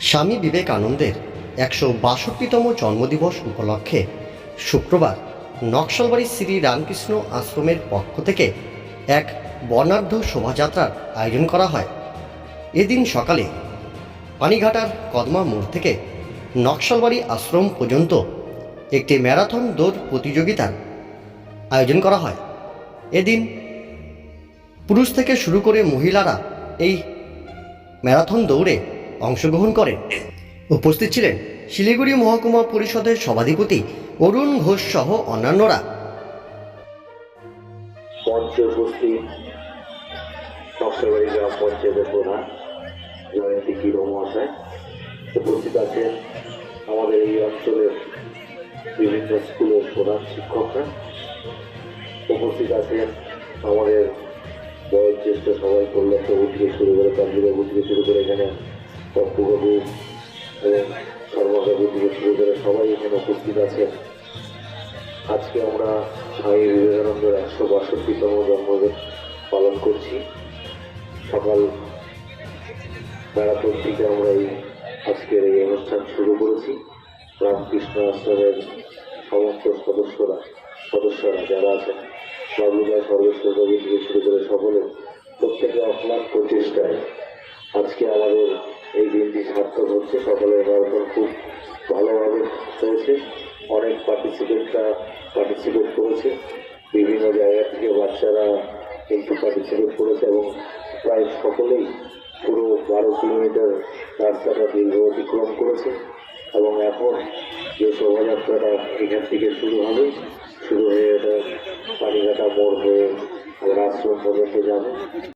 স্বামী বিবেকানন্দের একশো বাষট্টিতম জন্মদিবস উপলক্ষে শুক্রবার নকশালবাড়ি শ্রী রামকৃষ্ণ আশ্রমের পক্ষ থেকে এক বর্ণাঢ্য শোভাযাত্রার আয়োজন করা হয়। এদিন সকালে পানিঘাটার কদমা মোড় থেকে নকশালবাড়ি আশ্রম পর্যন্ত একটি ম্যারাথন দৌড় প্রতিযোগিতার আয়োজন করা হয়। এদিন পুরুষ থেকে শুরু করে মহিলারা এই ম্যারাথন দৌড়ে অংশগ্রহণ করেন। উপস্থিত ছিলেন শিলিগুড়ি মহকুমা পরিষদের সভাধিপতি অরুণ ঘোষ সহ অন্যান্যরা। মঞ্চে উপস্থিত নকশালবাড়ি প্রধান, জয়ন্তী কিরো মহাশয়। উপস্থিত আছেন আমাদের এই অঞ্চলের বিভিন্ন স্কুলের প্রধান শিক্ষকরা। উপস্থিত আছেন আমাদের বয়োজ্যেষ্ঠ সবাই কল্যাণবাবু থেকে শুরু করে কান্দিবাবু থেকে শুরু করে এখানে পপ্পুবাবু এবং শুরু করে সবাই এখানে উপস্থিত আছেন। আজকে আমরা স্বামী বিবেকানন্দের একশো বাষট্টিতম জন্মদিন পালন করছি। সকাল ম্যারাথন থেকে আমরা এই আজকের এই অনুষ্ঠান শুরু করেছি। রামকৃষ্ণ আশ্রমের সমস্ত সদস্যরা সদস্যরা যারা আছেন বাবুদা সর্বেশ্বর থেকে শুরু করে সকলে প্রত্যেকে অক্লান্ত প্রচেষ্টায় হচ্ছে সকলের ম্যারাথন খুব ভালোভাবে হয়েছে অনেক পার্টিসিপেন্টরা পার্টিসিপেট করেছে। বিভিন্ন জায়গা থেকে বাচ্চারা কিন্তু পার্টিসিপেট করেছে এবং প্রায় সকলেই পুরো বারো কিলোমিটার রাস্তাটা দীর্ঘ অতিক্রম করেছে এবং এখন যে শোভাযাত্রাটা এখান থেকে শুরু হবে, শুরু হয়ে এটা পানিঘাটা মোড় হয়ে আশ্রম পর্যন্ত যাবে।